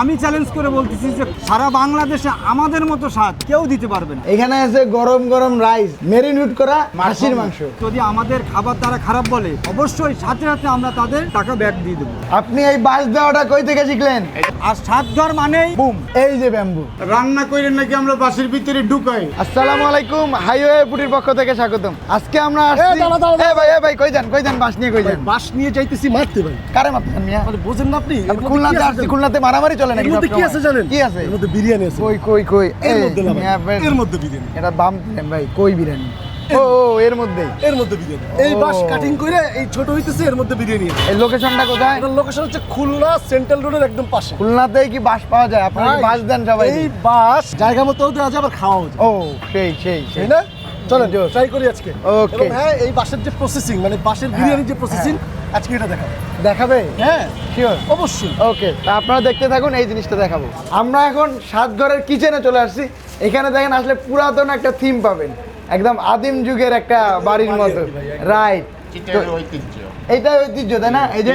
আমি চ্যালেঞ্জ করে বলতেছি যে সারা বাংলাদেশে আমাদের মতো স্বাদ কেউ দিতে পারবে না। এখানে আছে গরম গরম রাইস মেরিনেট করা খাসির মাংস। যদি আমাদের খাবার তারা খারাপ বলে অবশ্যই সাথে সাথে আমরা তাদের টাকা ব্যাক দিয়ে দেবো। আপনি এই বাস দেওয়াটা কই থেকে শিখলেন? আর সাত ঘর মানেই বুম এই যে ব্যাম্বু। রান্না করে নাকি আমরা বাসের ভিতরে ঢুকাই? আসসালামু আলাইকুম হাইওয়ে পুটির পক্ষ থেকে স্বাগতম। আজকে আমরা আসছি এ ভাই এ ভাই কই যান কই যান বাস নিয়ে কই যান? বাস নিয়ে যাইতেছি মারতে ভাই। কারে মারতেন মিয়া? মানে বোঝেন না আপনি খুলনাতে আসছি খুলনাতে মারামারি চলে নাকি মধ্যে কি আছে জানেন? কি আছে? এর মধ্যে বিরিয়ানি আছে। কই কই কই? এর এই, মধ্যে ভাই, এর মধ্যে বিরিয়ানি। এটা বাম ভাই কই বিরিয়ানি? ও এর মধ্যে। এর মধ্যে বিরিয়ানি। এই বাস কাটিং করে এই ছোট হইতেছে এর মধ্যে বিরিয়ানি এই লোকেশনটা কোথায়? এটার লোকেশন হচ্ছে খুলনা সেন্ট্রাল রোডের একদম পাশে। খুলনাতেই কি বাস পাওয়া যায়? আপনারা বাস দেন সবাই? এই বাস জায়গা মতো দেওয়া যায় আবার খাওয়াও যায়। ও সেই সেই সেই। না? চলেন ট্রাই করি আজকে. এবং হ্যাঁ এই বাসের যে প্রসেসিং মানে বাসের বিরিয়ানির যে প্রসেসিং আজকে এটা দেখাবো। দেখাবে? হ্যাঁ শিওর অবশ্যই। ওকে আপনারা দেখতে থাকুন এই জিনিসটা দেখাবো। আমরা এখন সাত ঘরের কিচেনে চলে আসছি। এখানে দেখেন আসলে পুরাতন একটা থিম পাবেন। একদম আদিম যুগের একটা বাড়ির মতো। রাইট চিটার ঐতিহ্য। তাই না? এই যে.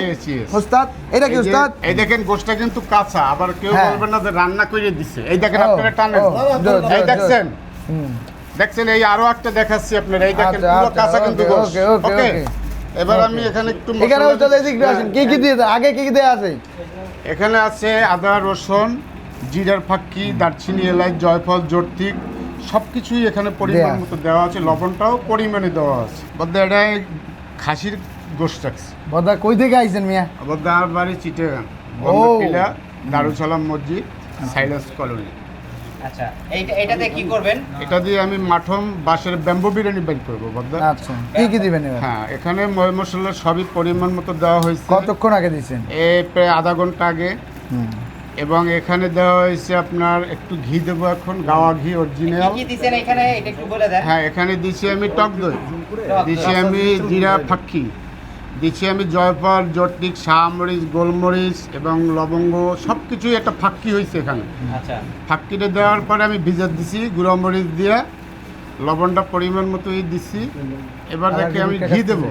ওস্তাদ এটা কি ওস্তাদ? এই দেখেন গোষ্ঠটা কিন্তু কাঁচা আবার কেউ হ্যাঁ। বলবেন না যে রান্না করে দিছে। এই দেখেন আপনারা টানেন। এই দেখছেন। দেখছেন এই আরও একটা দেখাচ্ছি আপনারা। এই দেখেন আচ্ছা, পুরো আচ্ছা, কাঁচা কিন্তু okay, ওকে এবার আমি এখানে একটু এখানে দিচ্ছি। এদিকে আসেন কি কি দিয়ে আগে কি কি দেয়া আছে? এখানে আছে আদা রসুন জিরার ফাক্কি দারচিনি এলাচ জয়ফল জর্তিক সব কিছুই এখানে পরিমাণ মতো দেওয়া আছে। লবণটাও পরিমাণে দেওয়া আছে। বলতে এটা খাসির গোষ্ঠ রাখছে বদা কই থেকে আইছেন মিয়া? আবার দাঁড় বাড়ি চিটেগাং। ও। দারুসালাম মসজিদ সাইলাস কলোনি। আচ্ছা এইটা এটাতে কি করবেন? এটা দিয়ে আমি মাঠম বাঁশের ব্যাম্বো বিরিয়ানি বের করব বদ্দা আচ্ছা কি কি দিবেন হ্যাঁ এখানে ময় মশলা সবই পরিমাণ মতো দেওয়া হয়েছে। কতক্ষণ আগে দিছেন এ প্রায় আধা ঘণ্টা আগে। এবং এখানে দেওয়া হয়েছে আপনার একটু ঘি দেবো এখন গাওয়া ঘি অরিজিনাল কি এখানে? এটা একটু বলে দেন। হ্যাঁ এখানে দিছি আমি টক দই। দিছি আমি জিরা ফাক্কি। দিছি আমি জয়ফল জটিক শাহমরিচ গোলমরিচ এবং লবঙ্গ সব কিছুই একটা ফাক্কি হয়েছে এখানে। আচ্ছা। ফাক্কিটা দেওয়ার পরে আমি ভিজা দিছি গুঁড়ো মরিচ দিয়ে। লবণটা পরিমাণ মতোই দিচ্ছি এবার দেখে আমি ঘি দেবো।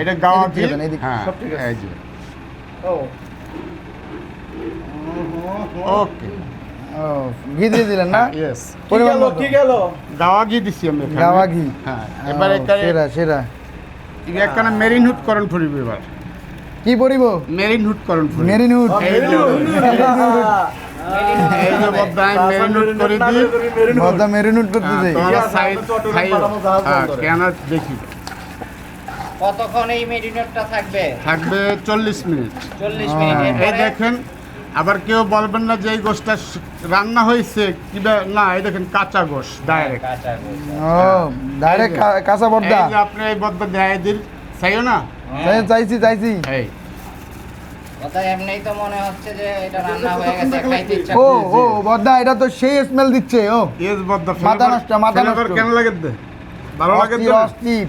এটা গাওয়া ঘি। হ্যাঁ সব ঠিক আছে। এই যে। ওকে। ও ঘি দিয়ে দিলেন না? ইয়েস পরিমাণ মতো। গাওয়া ঘি দিছি আমি গাওয়া ঘি। হ্যাঁ এবার সেরা সেরা। এখানে মেরিন হুট করণ ফুরিব এবার। কি পরিব? মেরিন হুট করণ ফুরিব। মেরিন হুট করে দিই বদা মেরিনুট করতে হ্যাঁ, দেই তোমরা সাইড খাই হ্যাঁ কেন দেখি। কতক্ষণ এই মেরিনেটটা থাকবে? থাকবে চল্লিশ মিনিট। চল্লিশ মিনিট এই দেখেন আবার কেউ বলবেন না যে এই গোষ্ঠটা রান্না হয়েছে কিবা না এই দেখেন কাঁচা গোশ ডাইরেক্ট ও ডাইরেক্ট কাঁচা বর্দা এই যে আপনি এই বদ্দা দেয় দিন চাইও না? চাইছি চাইছি। এই। কথা এমনিই তো মনে হচ্ছে যে এটা রান্না হয়ে গেছে খাইতে ইচ্ছা ও ও এটা তো সেই স্মেল দিচ্ছে ও। ইয়েস বদ্দা মাথা নষ্ট, মাথা নষ্ট। কেন লাগে ভালো লাগে অস্থির।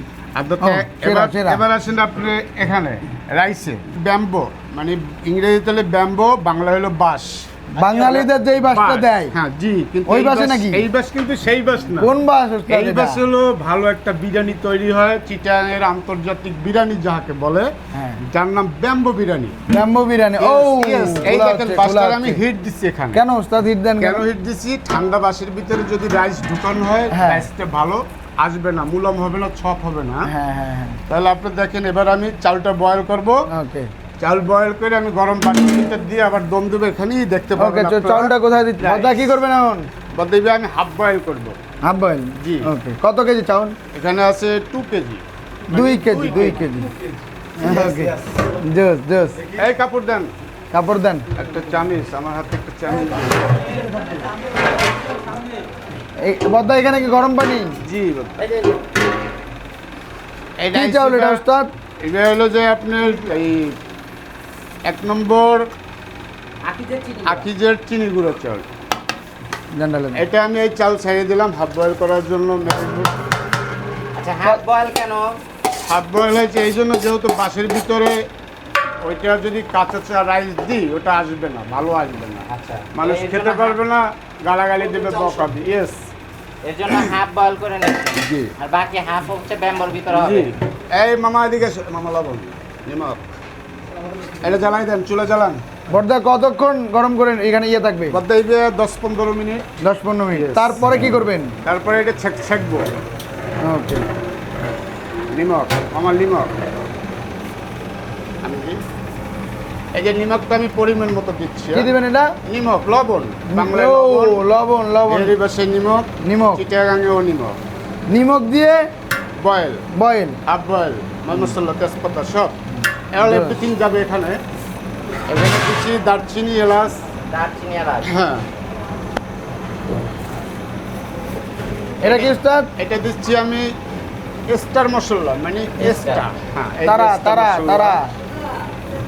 এবার আসেন আপনি এখানে। রাইসে ব্যাম্বো মানে ইংরেজিতে হলে ব্যাম্বো বাংলা হলো বাঁশ। বাঙালিদের যেই বাসটা দেয় হ্যাঁ জি কিন্তু ওই বাঁশ- নাকি? এই বাস কিন্তু সেই বাস না। কোন বাস এই বাস হলো ভালো একটা বিরিয়ানি তৈরি হয় চিটাঙের আন্তর্জাতিক বিরিয়ানি যাকে বলে হ্যাঁ। যার নাম ব্যাম্বো বিরিয়ানি। ব্যাম্বো বিরিয়ানি। ও এই দেখেন হচ্ছে, বাসটা খোলা আমি হিট দিচ্ছি এখানে। কেন ওস্তাদ হিট দেন কেন হিট দিচ্ছি? ঠান্ডা বাসের ভিতরে যদি রাইস ঢুকানো হয় হ্যাঁ। রাইসটা ভালো। আসবে না মুলম হবে না ছপ হবে না। হ্যাঁ হ্যাঁ হ্যাঁ। তাহলে আপনি দেখেন এবার আমি চালটা বয়েল করব। ওকে চাল বয়েল করে আমি গরম পানির ভিতর দিয়ে আবার দম দেবো এখানেই দেখতে ওকে পাবেন আপনারা। চাউলটা কোথায় Rice। বর্দা কি করবেন এখন? বা দেখবে আমি হাফ বয়েল করব। হাফ বয়েল জি। ওকে কত কেজি চাউল? এখানে আছে টু কেজি। দুই কেজি দুই কেজি। ওকে জোস জোস এই কাপড় দেন। কাপড় দেন। একটা চামিচ আমার হাতে একটা চামিচ। এই বর্দা এখানে কি গরম পানি? জি কি চাউল এটা ওস্তাদ। এটা হলো যে আপনার এই এক নম্বর আকিজের চিনি গুঁড়ো। চাউল জানালেন এটা আমি এই চাল ছাড়িয়ে দিলাম হাফ বয়েল করার জন্য। আচ্ছা হাফ বয়েল কেন? হাফ বয়েল হয়েছে এই জন্য যেহেতু বাসের ভিতরে ওইটা যদি কাঁচা চা রাইস দিই ওটা আসবে না ভালো আসবে না। আচ্ছা। মানুষ খেতে পারবে না। গালাগালি দেবে বকাবে ইয়েস এর জন্য হাফ বয়েল করে নিচ্ছি জি। আর বাকি হাফ হচ্ছে ব্যাম্বর ভিতরে হবে। এই মামা এদিকে। মামা লাবণ নিমক এটা জ্বালাই দেন চুলা জ্বালান। বর্দা কতক্ষণ গরম করেন? এখানে ইয়ে থাকবে। বদ্দা এই যে দশ পনেরো মিনিট। দশ পনেরো মিনিট। তারপরে কি করবেন? তারপরে এটা ছেক ছেকবো। ওকে নিমক আমার নিমক আমি দিই। এই যে নিমকটা আমি পরিমাণ মতো দিচ্ছি কি দিবেন এটা? নিমক লবণ বাংলায় লবণ। লবণ লবণ। এর পাশে নিমক নিমক। চিটাগাঙেও নিমক। নিমক দিয়ে বয়েল। বয়েল। Half boil. মশলা তেজপাতা সব। এবার এভরিথিং যাবে এখানে। এখানে দিচ্ছি দারচিনি এলাচ। দারচিনি এলাচ। হ্যাঁ। এটা কি উস্তাদ? এটা দিচ্ছি আমি স্টার মশলা মানে স্টার হ্যাঁ তারা তারা তারা।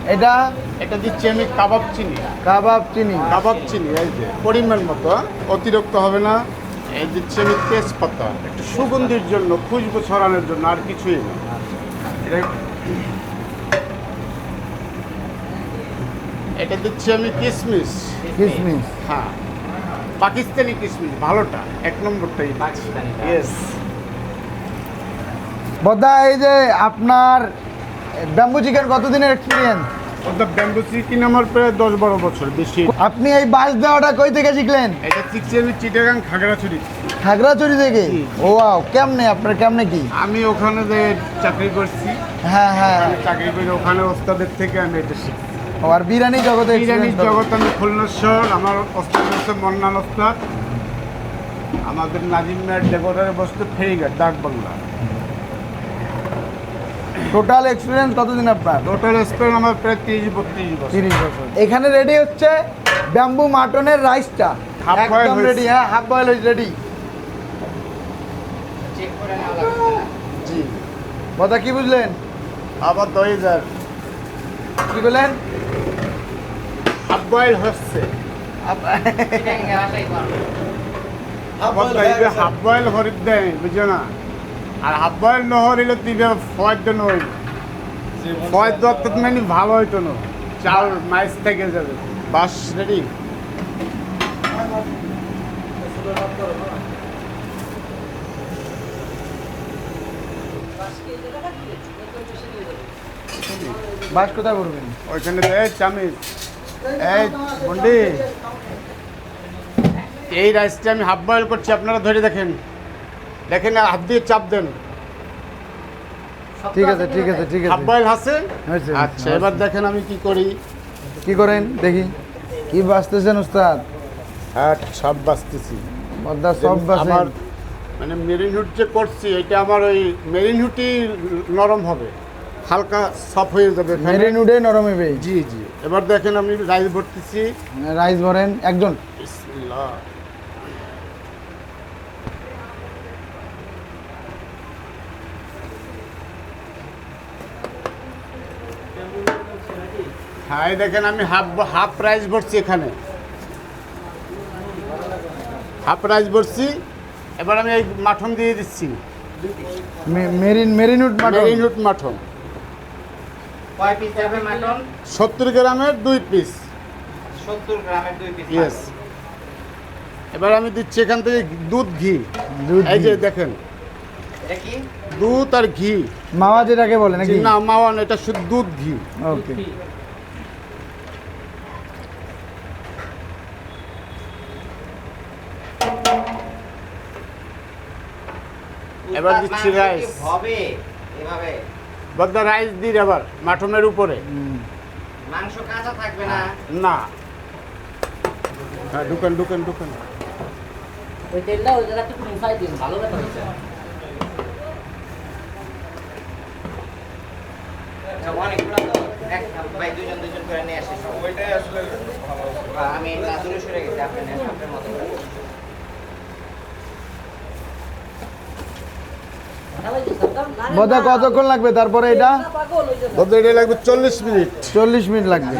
এটা? এটা দিচ্ছি আমি কাবাব চিনি। কাবাব চিনি। কাবাব চিনি এই যে পরিমাণ মতো অতিরিক্ত হবে না। এই দিচ্ছি আমি তেজপাতা। একটু সুগন্ধির জন্য খুশবু ছড়ানোর জন্য আর কিছুই না। এটা- এটা দিচ্ছি আমি কিশমিশ কিসমিস? হ্যাঁ। পাকিস্তানি কিশমিশ ভালোটা। এক নম্বরটাই পাকিস্তানি ইয়েস বদ্দা এই যে আপনার ব্যাম্বু চিকেন কতদিনের এক্সপিরিয়েন্স ওটা ব্যাম্বু চিকেন আমার প্রায় দশ বারো বছর বেশি। আপনি এই বাস দেওয়াটা কই থেকে শিখলেন? এটা শিখছি আমি চিটাগাং খাগড়াছড়ি। খাগড়াছড়ি থেকে? ও ওয়াও কেমনে? আপনার কেমনে কি? আমি ওখানে যে চাকরি করছি হ্যাঁ হ্যাঁ। চাকরি করে ওখানে ওস্তাদের থেকে আমি এটা শিখছি। আর বিরিয়ানি জগতে কত? জগৎ আমি খুলনেশ্বর আমার ওস্তাদ হচ্ছে মন্নান ওস্তাদ। আমাদের নাজিম মেয়ের ডেকোটারে বসতে ফেরিঘাট ডাক বাংলা টোটাল এক্সপিরিয়েন্স কতদিন আপনার টোটাল স্পেন আমার প্রায় তিরিশ বত্রিশ বছর। তিরিশ বছর। এখানে রেডি হচ্ছে ব্যাম্বু মাটনের রাইসটা একদম রেডি হ্যাঁ হাফ বয়েল হয়েছে রেডি জি। কথা কি বুঝলেন? আবার দই হাজার কি বললেন হাফ বয়েল হচ্ছে। হাফ বয়েল হরিদ দেয় বুঝছ না? আর হাফ বয়েল ন হরিলে তিবে ফয়েদ নই ফয়েদ দত্ত মানে ভালো হইতো না। চাল মাইস থেকে যাবে। বাস রেডি বাস কোথায় করবেন? ওইখানে এই চামিচ এই বন্ডি। এই রাইসটা আমি হাফ বয়েল করছি, আপনারা ধরে দেখেন। দেখেন হাত দিয়ে চাপ দেন। ঠিক আছে ঠিক আছে ঠিক আছে। বয়েল আছে আচ্ছা এবার দেখেন আমি কি করি। কি করেন? দেখি। কি বাঁচতেছেন উস্তাদ? হ্যাঁ সব বাঁচতেছি পদ্মা সব আমার মানে মেরিন হুড যে করছি এটা আমার ওই মেরিন হুডই নরম হবে। হালকা সফট হয়ে যাবে। এখানে। নরম হবে। জি জি। এবার দেখেন আমি রাইস ভরতেছি। রাইস ভরেন। একজন। বিসমিল্লাহ। হ্যাঁ এই দেখেন আমি হাফ হাফ প্রাইস ভরছি এখানে। হাফ প্রাইস ভরছি এবার আমি এই মাঠন দিয়ে দিচ্ছি। মেরিন মেরিন উড মেরিনুট মাঠন। কয় পিস যাবে মাটন? সত্তর গ্রামের দুই পিস সত্তর গ্রামের দুই পিস ইয়েস এবার আমি দিচ্ছি এখান থেকে দুধ ঘি। দুধ এই যে দেখেন। এটা কি? দুধ আর ঘি। মাওয়া যেটাকে বলে নাকি? না মাওয়ান এটা শুধু দুধ ঘি। ওকে এবার দিচ্ছি rice। হবে এভাবে। বদ্দা রাইস দিন এবার মাটনের উপরে। মাংস কাঁচা থাকবে না। না। হ্যাঁ ঢুকেন ঢুকেন ঢুকেন। ওই তেলটা ওই জায়গাটা একটু মুছাই দিন ভালো ব্যাপার হচ্ছে অনেকগুলো তো এক ভাই দুজন দুজন করে নিয়ে আসে। সব ওইটাই আসলে আমি সরে গেছি আপনি আপনার মতো বোধহয় কতক্ষণ লাগবে তারপরে এটা? বদ্দা এটা লাগবে চল্লিশ মিনিট। চল্লিশ মিনিট লাগবে।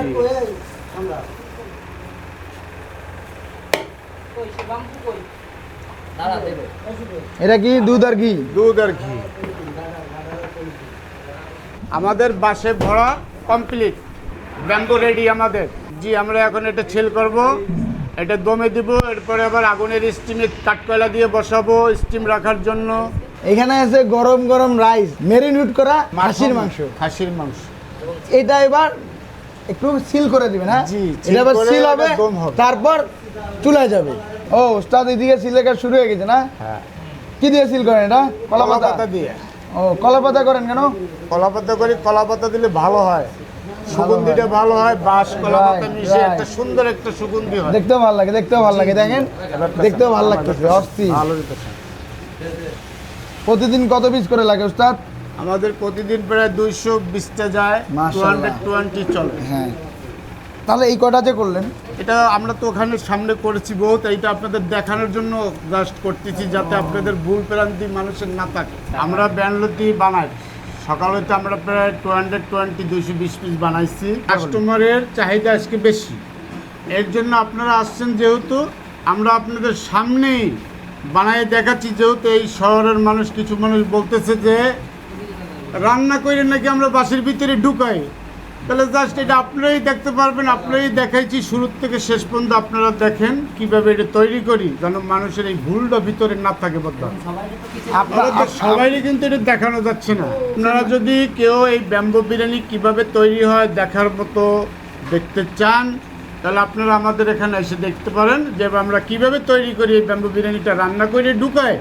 এটা কি দুধ আর ঘি? দুধ আর ঘি। আমাদের বাসে ভরা কমপ্লিট ব্যাম্বু রেডি আমাদের। জি আমরা এখন এটা ছেল করব। এটা দমে দিব এরপরে আবার আগুনের স্টিমে কাঠকয়লা দিয়ে বসাবো স্টিম রাখার জন্য। এখানে আছে গরম গরম রাইস মেরিনেট করা খাসির মাংস। খাসির মাংস। এটা এবার একটু সিল করে দিবেন হ্যাঁ? এটা করে সিল হবে। তারপর চুলায় যাবে। ও উস্তাদ এদিকে সিলের কাজ শুরু হয়ে গেছে না? হ্যাঁ। কি দিয়ে সিল করেন এটা? কলা পাতা? দিয়ে। ও কলা পাতা করেন কেন? কলা পাতা করি কলা পাতা দিলে ভালো হয়। সুগন্ধিটা ভালো হয় বাঁশ কলা পাতা মিশে একটা সুন্দর একটা সুগন্ধি হয়। দেখতেও ভালো লাগে দেখতেও ভালো লাগে। দেখেন দেখতেও ভালো লাগতেছে অস্থির। ভালো। প্রতিদিন কত পিস করে লাগে উস্তাদ? আমাদের প্রতিদিন প্রায় দুইশো বিশটা যায় টু হান্ড্রেড টোয়েন্টি চলে। হ্যাঁ। তাহলে এই কটা যে করলেন? এটা আমরা তো ওখানে সামনে করেছি বহুত এইটা আপনাদের দেখানোর জন্য জাস্ট করতেছি যাতে আপনাদের ভুল প্রান্তি মানুষের না থাকে। আমরা ব্যান্ডলতি বানাই। সকাল হইতে আমরা প্রায় টু হান্ড্রেড টোয়েন্টি দুইশো বিশ পিস বানাইছি। কাস্টমারের চাহিদা আজকে বেশি। এর জন্য আপনারা আসছেন যেহেতু আমরা আপনাদের সামনেই বানাই দেখাচ্ছি যেহেতু এই শহরের মানুষ কিছু মানুষ বলতেছে যে রান্না করে নাকি আমরা বাসের ভিতরে ঢুকাই। তাহলে জাস্ট এটা আপনারাই দেখতে পারবেন আপনারাই দেখাইছি। শুরু থেকে শেষ পর্যন্ত আপনারা দেখেন কীভাবে এটা তৈরি করি যেন মানুষের এই ভুলটা ভিতরে না থাকে বদলা আপনাদের সবাইরই কিন্তু এটা দেখানো যাচ্ছে না। আপনারা যদি কেউ এই ব্যাম্বো বিরিয়ানি কীভাবে তৈরি হয় দেখার মতো দেখতে চান তাহলে আপনারা আমাদের এখানে এসে দেখতে পারেন যে আমরা কীভাবে তৈরি করি এই ব্যাম্বো বিরিয়ানিটা। রান্না করে ঢুকায়,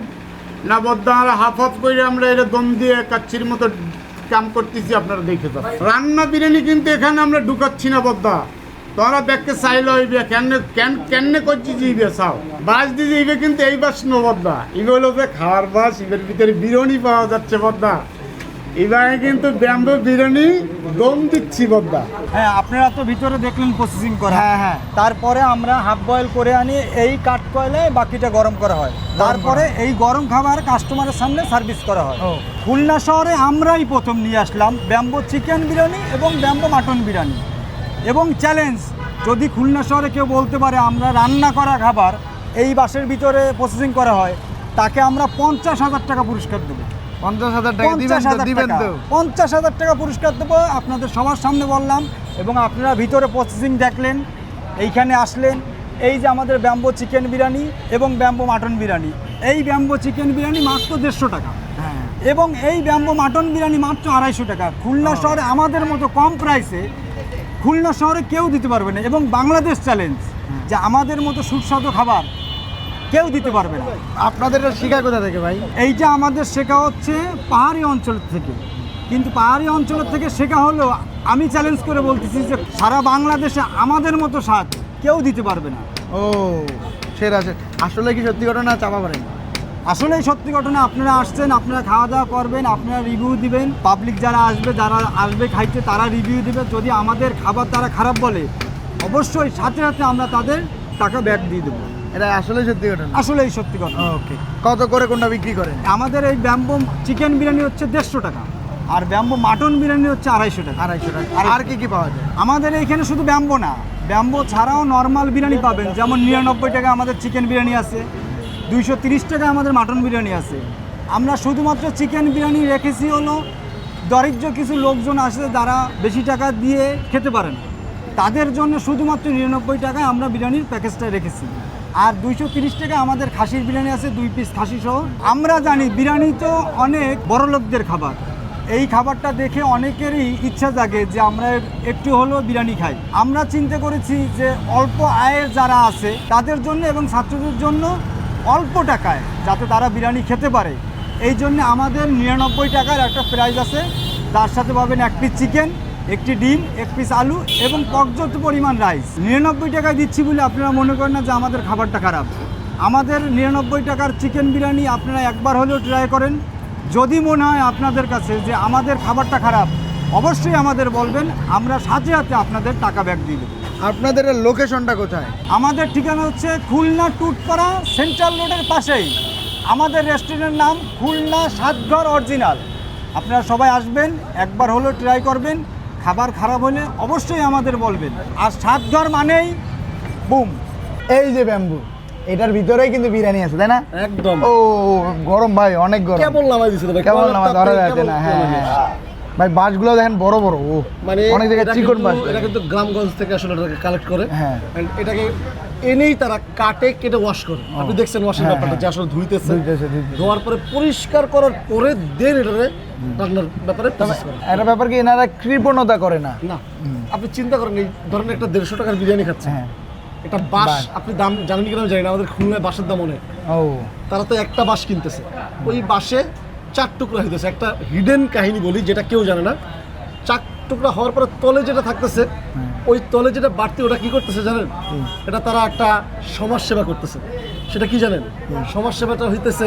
না বদ্ধ আমরা হাফ হাফ করে আমরা এটা দম দিয়ে কাচ্ছির মতো কাম করতেছি, আপনারা দেখে যান। রান্না বিরিয়ানি কিন্তু এখানে আমরা ঢুকাচ্ছি না বদ্দা। তোরা দেখতে চাইলে হইবে কেন কেন কেনে করছি যাইবে চাও? বাস দিয়ে যাইবে কিন্তু এই বাস নো বদ্দা। ইবে হলো যে খাওয়ার বাস ইবের ভিতরে বিরিয়ানি পাওয়া যাচ্ছে বদ্দা। এবারে কিন্তু ব্যাম্বো বিরিয়ানি দম দিচ্ছি বদ্দা হ্যাঁ আপনারা তো ভিতরে দেখলেন প্রসেসিং করা। হ্যাঁ হ্যাঁ। তারপরে আমরা হাফ বয়েল করে আনি এই কাঠ কয়লায় বাকিটা গরম করা হয়। তারপরে এই গরম খাবার কাস্টমারের সামনে সার্ভিস করা হয়। খুলনা শহরে আমরাই প্রথম নিয়ে আসলাম ব্যাম্বো চিকেন বিরিয়ানি এবং ব্যাম্বো মাটন বিরিয়ানি। এবং চ্যালেঞ্জ যদি খুলনা শহরে কেউ বলতে পারে আমরা রান্না করা খাবার এই বাসের ভিতরে প্রসেসিং করা হয় তাকে আমরা পঞ্চাশ হাজার টাকা পুরস্কার দেবো। পঞ্চাশ হাজার টাকা পঞ্চাশ হাজার টাকা। পঞ্চাশ হাজার টাকা পুরস্কার দেবো আপনাদের সবার সামনে বললাম এবং আপনারা ভিতরে প্রসেসিং দেখলেন এইখানে আসলেন। এই যে আমাদের ব্যাম্বো চিকেন বিরিয়ানি এবং ব্যাম্বো মাটন বিরিয়ানি। এই ব্যাম্বো চিকেন বিরিয়ানি মাত্র দেড়শো টাকা। হ্যাঁ। এবং এই ব্যাম্বো মাটন বিরিয়ানি মাত্র আড়াইশো টাকা। খুলনা শহরে আমাদের মতো কম প্রাইসে খুলনা শহরে কেউ দিতে পারবে না। এবং বাংলাদেশ চ্যালেঞ্জ যে আমাদের মতো সুস্বাদু খাবার কেউ দিতে পারবে না। আপনাদের শিখা কোথা থেকে ভাই? এইটা আমাদের শেখা হচ্ছে পাহাড়ি অঞ্চল থেকে। কিন্তু পাহাড়ি অঞ্চল থেকে শেখা হলেও আমি চ্যালেঞ্জ করে বলতেছি যে সারা বাংলাদেশে আমাদের মতো স্বাদ কেউ দিতে পারবে না। ও সেরা সেরা আসলে কি সত্যি ঘটনা চাপা পারেন আসলেই সত্যি ঘটনা আপনারা আসছেন আপনারা খাওয়া দাওয়া করবেন আপনারা রিভিউ দিবেন। পাবলিক যারা আসবে যারা আসবে খাইতে তারা রিভিউ দিবে। যদি আমাদের খাবার তারা খারাপ বলে অবশ্যই সাথে সাথে আমরা তাদের টাকা ব্যাক দিয়ে দেবো। এটা আসলে সত্যি ঘটনা? আসলেই সত্যি কথা ওকে কত করে কোনটা বিক্রি করেন? আমাদের এই ব্যাম্বো চিকেন বিরিয়ানি হচ্ছে দেড়শো টাকা। আর ব্যাম্বো মাটন বিরিয়ানি হচ্ছে আড়াইশো টাকা। আড়াইশো টাকা। আর কি কি পাওয়া যায়? আমাদের এইখানে শুধু ব্যাম্বো না ব্যাম্বো ছাড়াও নর্মাল বিরিয়ানি পাবেন যেমন নিরানব্বই টাকা আমাদের চিকেন বিরিয়ানি আছে দুইশো তিরিশ টাকা আমাদের মাটন বিরিয়ানি আছে। আমরা শুধুমাত্র চিকেন বিরিয়ানি রেখেছি হলো দরিদ্র কিছু লোকজন আসে যারা বেশি টাকা দিয়ে খেতে পারেন তাদের জন্য শুধুমাত্র নিরানব্বই টাকায় আমরা বিরিয়ানির প্যাকেজটা রেখেছি। আর দুইশো টাকা আমাদের খাসির বিরিয়ানি আছে, দুই পিস খাসি সহ। আমরা জানি বিরিয়ানি তো অনেক বড় লোকদের খাবার। এই খাবারটা দেখে অনেকেরই ইচ্ছা জাগে যে আমরা একটু হলেও বিরিয়ানি খাই। আমরা চিন্তা করেছি যে অল্প আয়ের যারা আছে, তাদের জন্য এবং ছাত্রদের জন্য অল্প টাকায় যাতে তারা বিরিয়ানি খেতে পারে। এই জন্য আমাদের নিরানব্বই টাকার একটা প্রাইস আছে। তার সাথে পাবেন এক পিস চিকেন একটি ডিম এক পিস আলু এবং পর্যাপ্ত পরিমাণ রাইস। নিরানব্বই টাকায় দিচ্ছি বলে আপনারা মনে করেন না যে আমাদের খাবারটা খারাপ। আমাদের নিরানব্বই টাকার চিকেন বিরিয়ানি আপনারা একবার হলেও ট্রাই করেন। যদি মনে হয় আপনাদের কাছে যে আমাদের খাবারটা খারাপ অবশ্যই আমাদের বলবেন আমরা সাথে সাথে আপনাদের টাকা ব্যাক দিয়ে দেবো। আপনাদের লোকেশনটা কোথায়? আমাদের ঠিকানা হচ্ছে খুলনা টুটপাড়া সেন্ট্রাল রোডের পাশেই। আমাদের রেস্টুরেন্টের নাম খুলনা সাতঘর অরিজিনাল আপনারা সবাই আসবেন একবার হলেও ট্রাই করবেন। খাবার খারাপ হলে অবশ্যই আমাদের বলবেন। আর সাতঘর মানেই বুম। এই যে ব্যাম্বু এটার ভিতরেই কিন্তু বিরিয়ানি আছে তাই না? একদম। ও গরম ভাই অনেক গরম। কেবল নামাই দিছিল ভাই কেমন নামা ধরা কেবল যাচ্ছে না হ্যাঁ নামাই হ্যাঁ। ভাই বাসগুলো দেখেন বড় বড় ও। মানে অনেক জায়গায় চিকন বাস। এটা কিন্তু গ্রামগঞ্জ থেকে আসলে এটাকে কালেক্ট করে। হ্যাঁ। এটাকে এনেই তারা কাটে কেটে ওয়াশ করে। আপনি দেখছেন ওয়াশের হ্যাঁ, ব্যাপারটা যে আসলে ধুইতেছে। ধোয়ার পরে পরিষ্কার করার পরে দেন এটারে রান্নার ব্যাপারে একটা ব্যাপার কি এনারা কৃপণতা করে না। না। আপনি চিন্তা করেন এই ধরেন একটা দেড়শো টাকার বিরিয়ানি খাচ্ছে। হ্যাঁ। এটা বাস আপনি দাম জানেন কিনা জানি না আমাদের খুলনায় বাসের দাম অনেক। ও। তারা তো একটা বাস কিনতেছে। ওই বাসে চার টুকরা হইতেছে। একটা হিডেন কাহিনী বলি যেটা কেউ জানে না। চার টুকরা হওয়ার পরে তলে যেটা থাকতেছে ওই তলে যেটা বাড়তি ওটা কি করতেছে জানেন? এটা তারা একটা সমাজ সেবা করতেছে। সেটা কি জানেন? সমাজ সেবাটা হইতেছে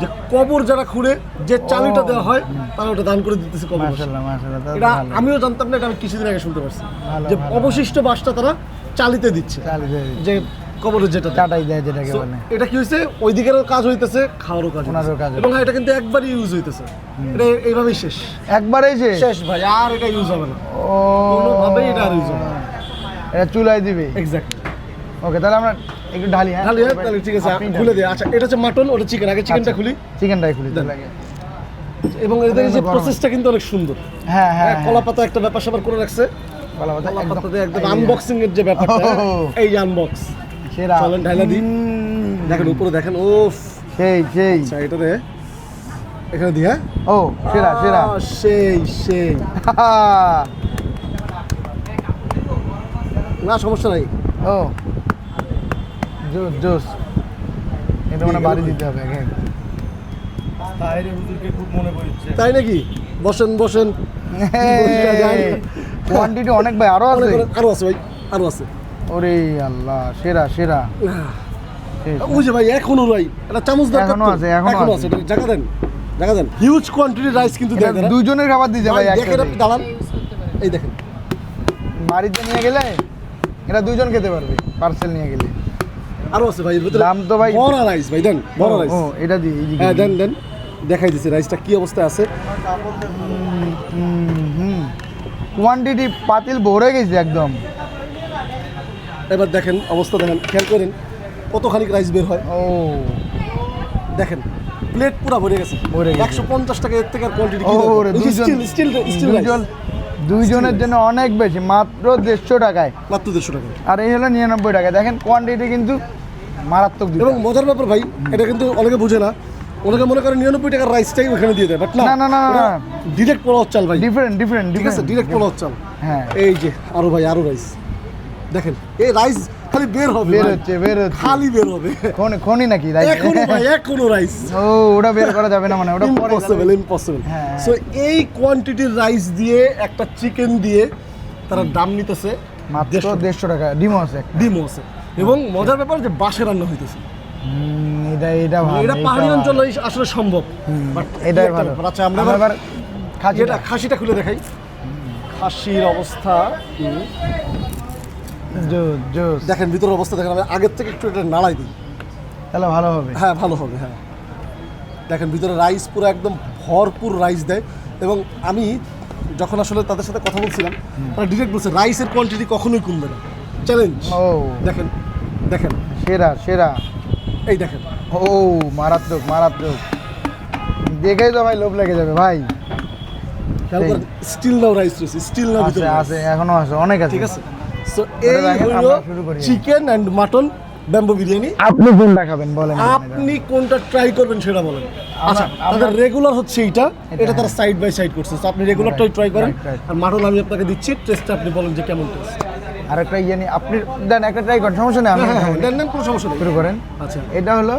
যে কবর যারা খুঁড়ে যে চালিটা দেওয়া হয় তারা ওটা দান করে দিতেছে কবর। এটা আমিও জানতাম না এটা আমি কিছুদিন আগে শুনতে পারছি। যে অবশিষ্ট বাসটা তারা চালিতে দিচ্ছে। যে যেটা। চাটাই দেয় যেটাকে বলে। এটা কি ওই দিকেরও কাজ হইতেছে খাওয়ারও কাজ ওনারও কাজ এবং এটা কিন্তু একবারই ইউজ হইতেছে। এটা এইভাবেই শেষ। একবারে যে শেষ ভাই আর এটা ইউজ হবে না। ও। কোনোভাবেই এটা আর ইউজ হবে না। এটা চুলাই দিবে? এক্স্যাক্ট ওকে তাহলে আমরা একটু ঢালি হ্যাঁ? তাহলে তাহলে ঠিক আছে খুলে দে আচ্ছা এটা হচ্ছে মাটন ওটা চিকেন আগে চিকেনটা খুলি। চিকেনটাই খুলি এবং এদের যে প্রসেসটা কিন্তু অনেক সুন্দর। হ্যাঁ হ্যাঁ হ্যাঁ, কলা পাতা একটা ব্যাপার স্যাপার করে রাখছে। কলা পাতা কলা একদম- আনবক্সিং এর যে ব্যাপারটা। এই আনবক্স সেরা। চলেন ঢাইলা। উম, দেখেন উপরে দেখেন ওফ সেই সেই। আচ্ছা এটা দে। এখানে দি হ্যাঁ? ও সেরা সেরা। সেই সেই। না সমস্যা নাই। ও। জোস জোস। এটা মানে বাড়ি দিতে হবে একে। তাই নাকি? বসেন বসেন। বসা কোয়ান্টিটি অনেক ভাই আরও আছে। আরও আছে ভাই আরও আছে। ওরে আল্লাহ সেরা সেরা। ওই যে ভাই এখনও ভাই একটা চামচ দরকার এখনও আছে, এখনও আছে। জায়গা দেন জায়গা দেন। হিউজ কোয়ান্টিটির রাইস কিন্তু এটা দেয় তারা। খাবার ভাই ভাই, দেখেন আপনি দাঁড়ান। এই দেখেন। বাড়িতে নিয়ে গেলে এটা দুজন খেতে পারবে পার্সেল নিয়ে গেলে। আরও আছে ভাই ভিতরে দাম তো ভাই- বড় রাইস ভাই দেন বড় রাইস ও এটা দিয়ে এই হ্যাঁ দেন দেন। দেখাই দিছি রাইসটা কি অবস্থায় আছে। কোয়ান্টিটি পাতিল ভরে গেছে একদম। এবার দেখেন অবস্থা দেখেন খেয়াল করেন কতখানি রাইস বের হয়। ও। দেখেন প্লেট পুরো ভরে গেছে। ভরে গেছে। একশো পঞ্চাশ টাকা এর থেকে আর কোয়ান্টিটি স্টিল স্টিল স্টিল দুইজন দুইজনের জন্য অনেক বেশি মাত্র দেড়শো টাকায়। মাত্র দেড়শো টাকা। আর এই হলো নিরানব্বই টাকা। দেখেন কোয়ান্টিটি কিন্তু মারাত্মক। এবং মজার ব্যাপার ভাই এটা কিন্তু অনেকে বুঝে না। ওনাকে মনে করে নিরানব্বই টাকার রাইসটাই ওখানে দিয়ে দেয় বাট না। না, না, না, না, না। ডিরেক্ট পোলাও চাল ভাই। ডিফারেন্ট ডিফারেন্ট ঠিক আছে ডিরেক্ট পোলাও চাল। হ্যাঁ। এই যে আরও ভাই আরও রাইস দেখেন এই রাইস খালি বের হবে বের হচ্ছে বের হচ্ছে। খালি বের হবে। খনি খনি নাকি রাইস এখনও ভাই এখনও রাইস ও ওটা বের করা যাবে না মানে ওটা পরে ইম্পসিবল। সো এই কোয়ান্টিটির রাইস দিয়ে একটা চিকেন দিয়ে তারা দাম নিতেছে মাত্র দেড়শো টাকা। ডিমও আছে ডিমও আছে। এবং মজার ব্যাপার যে বাসে রান্না হইতেছে। এটা এটা ভালো এটা পাহাড়ি অঞ্চলে আসলে সম্ভব। বাট এটাই ভালো। আচ্ছা আমরা এবার খাসিটা। খুলে দেখাই। খাসির অবস্থা দেখেন ভিতরের অবস্থা দেখেন আমি আগের থেকে একটু এটা নাড়াই দিই। তাহলে ভালো হবে। হ্যাঁ ভালো হবে হ্যাঁ। দেখেন ভিতরে রাইস পুরো একদম ভরপুর রাইস দেয়। এবং আমি যখন আসলে তাদের সাথে কথা বলছিলাম তারা ডিরেক্ট বলছে রাইসের কোয়ান্টিটি কখনোই কমবে না। চ্যালেঞ্জ ও। দেখেন দেখেন। সেরা সেরা। এই দেখেন। ও মারাত্মক মারাত্মক। দেখেই তো ভাই লোভ লেগে যাবে ভাই। স্টিল নাও রাইস রয়েছে স্টিল নাও আছে এখনও আছে অনেক আছে। ঠিক আছে? সো এই হলো আমরা শুরু করি। Chicken and mutton bamboo biryani আপনি কোনটা খাবেন বলেন আপনি কোনটা ট্রাই করবেন সেটা বলেন। আচ্ছা তাদের রেগুলার হচ্ছে এইটা। এটা এটা তারা সাইড বাই সাইড করছে। আপনি রেগুলারটাই ট্রাই করেন. আর মাটন আমি আপনাকে দিচ্ছি টেস্টটা আপনি বলেন যে কেমন টেস্ট আর একটা ইয়ে নিয়ে আপনি দেন একটা ট্রাই করেন সমস্যা নেই হ্যাঁ হ্যাঁ। দেন দেন কোনো সমস্যা নেই। শুরু করেন। আচ্ছা। এটা হলো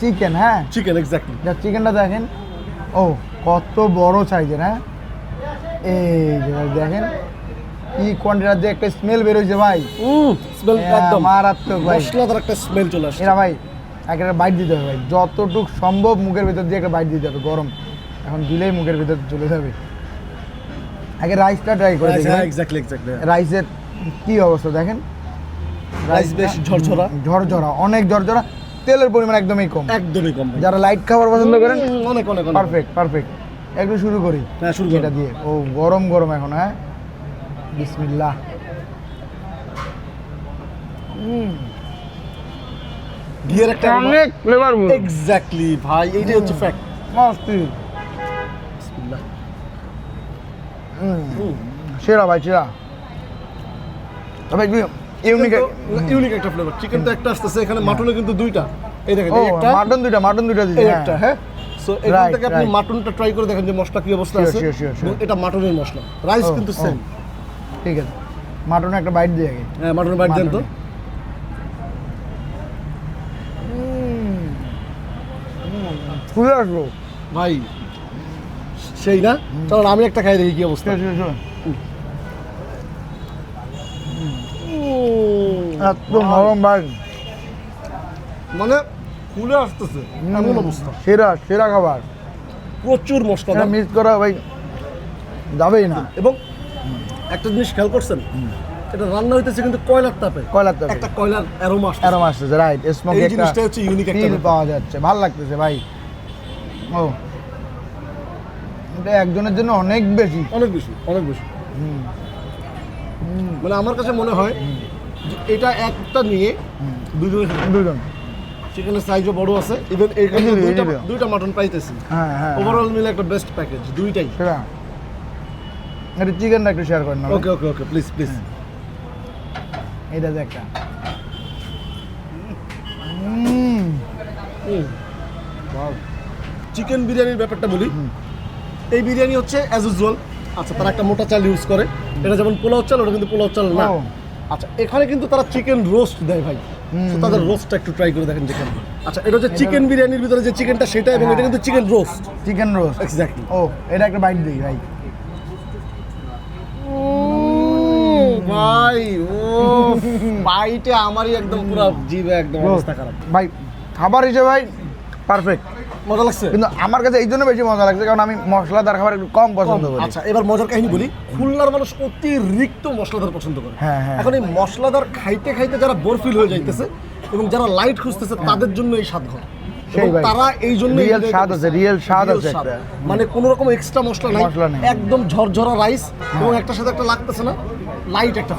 চিকেন হ্যাঁ? চিকেন এক্স্যাক্টলি যা চিকেনটা দেখেন ও কত বড় সাইজের হ্যাঁ? এই দেখেন। কি কোয়ান্টিটার যে একটা স্মেল বেরোচ্ছে ভাই? স্মেল হ্যাঁ, একদম মারাত্মক ভাই। মশলাদার একটা স্মেল চলে আসছে। এরা ভাই একটা বাইট দিতে হবে ভাই। যতটুক সম্ভব মুখের ভিতর দিয়ে একটা বাইট দিতে হবে গরম। এখন দিলেই মুখের ভিতর চলে যাবে। আগে রাইসটা ট্রাই করে দেখি। এক্স্যাক্টলি এক্স্যাক্টলি রাইসের কি অবস্থা দেখেন? রাইস বেশ ঝরঝরা। ঝরঝরা অনেক ঝরঝরা। তেলের পরিমাণ একদমই কম। একদমই কম যারা লাইট খাবার পছন্দ করেন অনেক অনেক পারফেক্ট পারফেক্ট একটু শুরু করি হ্যাঁ শুরু এটা দিয়ে। ও গরম গরম এখন হ্যাঁ? বিসমিল্লাহ। ঘিয়ের একটা অনেক ফ্লেভার এক্স্যাক্টলি ভাই এইটাই হচ্ছে ফ্যাক্ট সেরা ভাই সেরা। তবে ইউনিক ইউনিক একটা ফ্লেভার চিকেন তো একটা আসতেছে এখানে মাটনে কিন্তু দুইটা। এই দেখেন একটা। মাটন দুইটা মাটন দুইটা দিয়েছে একটা হ্যাঁ? সো এখান থেকে আপনি. মাটনটা ট্রাই করে দেখেন যে মশলা কি অবস্থা আছে। এটা মাটনের মশলা। রাইস কিন্তু সেম ঠিক আছে। মাটনে একটা বাইট দিয়ে আগে হ্যাঁ মাটনের বাইট দেন তো। খুলে আসব। ভাই সেই না? চলো আমি একটা খাই দেখি কি অবস্থা। এত নরম ভাই মানে ফুলে আসতেছে এমন অবস্থা। সেরা সেরা খাবার। প্রচুর মশলা মিস করা ভাই যাবেই না। এবং একটা জিনিস খেয়াল করছেন? এটা রান্না হইতেছে কিন্তু কয়লার তাপে। কয়লার তাপে। একটা কয়লার অ্যারোমা আসছে আরাম আসতেছে রাইট স্মোক এই জিনিসটা হচ্ছে unique একটা ব্যাপার। পাওয়া যাচ্ছে ভালো লাগতেছে ভাই। ও এটা একজনের জন্য অনেক বেশি। অনেক বেশি অনেক বেশি। মানে আমার কাছে মনে হয় এটা একটা নিয়ে দুজনে দুজন চিকেনের সাইজও বড় আছে ইভেন এখানে দুইটা দুইটা মাটন পাইতেছি। হ্যাঁ হ্যাঁ ওভারঅল মিলে একটা বেস্ট প্যাকেজ দুইটাই। সেরা এটা চিকেনটা একটু শেয়ার করেন ওকে ওকে ওকে প্লিজ প্লিজ এটা যে একটা। চিকেন বিরিয়ানির ব্যাপারটা বলি। এই বিরিয়ানি হচ্ছে অ্যাজ ইউজুয়াল আচ্ছা তারা একটা মোটা চাল ইউজ করে। এটা যেমন পোলাও চাল ওটা কিন্তু পোলাও চাল না। আচ্ছা এখানে কিন্তু তারা চিকেন রোস্ট দেয় ভাই। তাদের রোস্টটা একটু ট্রাই করে দেখেন যেখানে। আচ্ছা এটা হচ্ছে চিকেন বিরিয়ানির ভিতরে যে চিকেনটা সেটা এবং এটা কিন্তু chicken roast chicken roast exactly ও এটা একটা বাইট দিই ভাই। ভাই ও বাইটে আমারই একদম পুরো জিভে একদম অবস্থা খারাপ। ভাই খাবার হিসেবে ভাই পারফেক্ট মজা লাগছে? কিন্তু আমার কাছে এই জন্য বেশি মজা লাগছে কারণ আমি মশলাদার খাবার একটু কম পছন্দ করি। আচ্ছা এবার মজার কাহিনী বলি। খুলনার মানুষ অতিরিক্ত মশলাদার পছন্দ করে। হ্যাঁ, হ্যাঁ। এখন এই মশলাদার খাইতে খাইতে যারা বোর ফিল হয়ে যাইতেছে এবং যারা লাইট খুঁজতেছে তাদের জন্য এই স্বাদ ঘর। তারা এই জন্য Real স্বাদ আছে, real স্বাদ আছে মানে কোনো রকম এক্সট্রা মশলা নাই একদম ঝরঝরা রাইস এবং একটার সাথে একটা লাগতেছে না লাইট একটা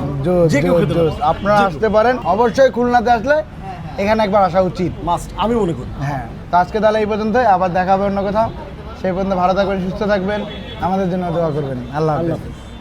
যে কেউ খেতে আপনারা আসতে পারেন অবশ্যই খুলনাতে আসলে এখানে একবার আসা উচিত। মাস্ট আমি মনে করি। হ্যাঁ তো আজকে তাহলে এই পর্যন্ত আবার দেখা হবে অন্য কোথাও। সেই পর্যন্ত ভালো থাকবেন সুস্থ থাকবেন আমাদের জন্য দোয়া করবেন। আল্লাহ আল্লাহ।